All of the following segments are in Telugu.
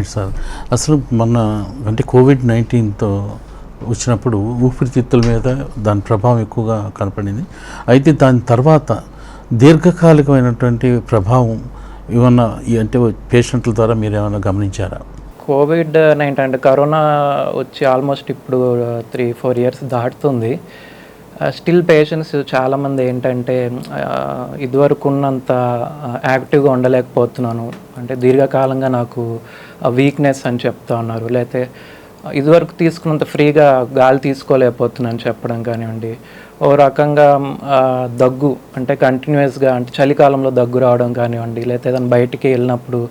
Right sir. అసలు మొన్న అంటే కోవిడ్ నైన్టీన్తో వచ్చినప్పుడు ఊపిరితిత్తుల మీద దాని ప్రభావం ఎక్కువగా కనపడింది. అయితే దాని తర్వాత దీర్ఘకాలికమైనటువంటి ప్రభావం ఏమన్నా అంటే పేషెంట్ల ద్వారా మీరు ఏమైనా గమనించారా? కోవిడ్ నైన్టీన్ అంటే కరోనా వచ్చి ఆల్మోస్ట్ ఇప్పుడు త్రీ ఫోర్ ఇయర్స్ దాటుతుంది. Uh, స్టిల్ పేషెంట్స్ చాలామంది ఏంటంటే uh, ఇదివరకు ఉన్నంత యాక్టివ్గా uh, ఉండలేకపోతున్నాను. అంటే దీర్ఘకాలంగా నాకు వీక్నెస్ అని చెప్తా ఉన్నారు. లేకపోతే ఇదివరకు తీసుకున్నంత ఫ్రీగా గాలి తీసుకోలేకపోతున్నాను చెప్పడం కానివ్వండి. ఓ రకంగా దగ్గు అంటే కంటిన్యూస్గా అంటే చలికాలంలో దగ్గు రావడం కానివ్వండి. లేకపోతే ఏదైనా బయటికి వెళ్ళినప్పుడు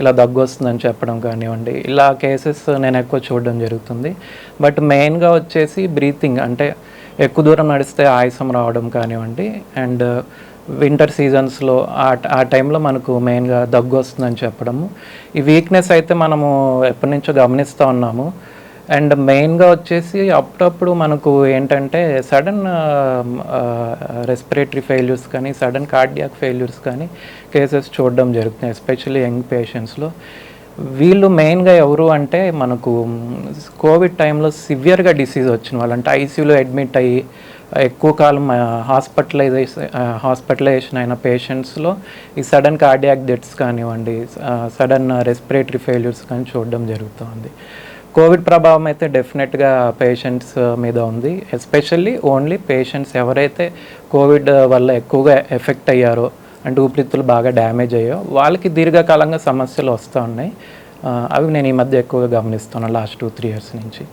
ఇలా దగ్గు వస్తుందని చెప్పడం కానివ్వండి. ఇలా కేసెస్ నేను ఎక్కువ చూడడం జరుగుతుంది. బట్ మెయిన్గా వచ్చేసి బ్రీతింగ్ అంటే ఎక్కువ దూరం నడిస్తే ఆయాసం రావడం కానివ్వండి అండ్ వింటర్ సీజన్స్లో ఆ ఆ టైంలో మనకు మెయిన్గా దగ్గు వస్తుందని చెప్పడము. ఈ వీక్నెస్ అయితే మనము ఎప్పటి నుంచో గమనిస్తూ ఉన్నాము. అండ్ మెయిన్గా వచ్చేసి అప్పుడప్పుడు మనకు ఏంటంటే సడన్ రెస్పిరేటరీ ఫెయిల్యూర్స్ కానీ సడన్ కార్డియాక్ ఫెయిల్యూర్స్ కానీ కేసెస్ చూడడం జరుగుతున్నాయి ఎస్పెషల్లీ యంగ్ పేషెంట్స్లో వీళ్ళు మెయిన్గా ఎవరు అంటే మనకు కోవిడ్ టైంలో సివియర్గా డిసీజ్ వచ్చిన వాళ్ళు. అంటే ఐసీయూలో అడ్మిట్ అయ్యి ఎక్కువ కాలం హాస్పిటలైజేషన్ హాస్పిటలైజేషన్ అయిన పేషెంట్స్లో ఈ సడన్ కార్డియాక్ డెత్స్ కానివ్వండి సడన్ రెస్పిరేటరీ ఫెయిల్యూర్స్ కానీ చూడడం జరుగుతుంది. కోవిడ్ ప్రభావం అయితే డెఫినెట్గా పేషెంట్స్ మీద ఉంది. ఎస్పెషల్లీ ఓన్లీ పేషెంట్స్ ఎవరైతే కోవిడ్ వల్ల ఎక్కువగా ఎఫెక్ట్ అయ్యారో అంటే ఊపిరితిత్తులు బాగా డ్యామేజ్ అయ్యో వాళ్ళకి దీర్ఘకాలంగా సమస్యలు వస్తూ ఉన్నాయి. అవి నేను ఈ మధ్య ఎక్కువగా గమనిస్తున్నాను లాస్ట్ టూ త్రీ ఇయర్స్ నుంచి.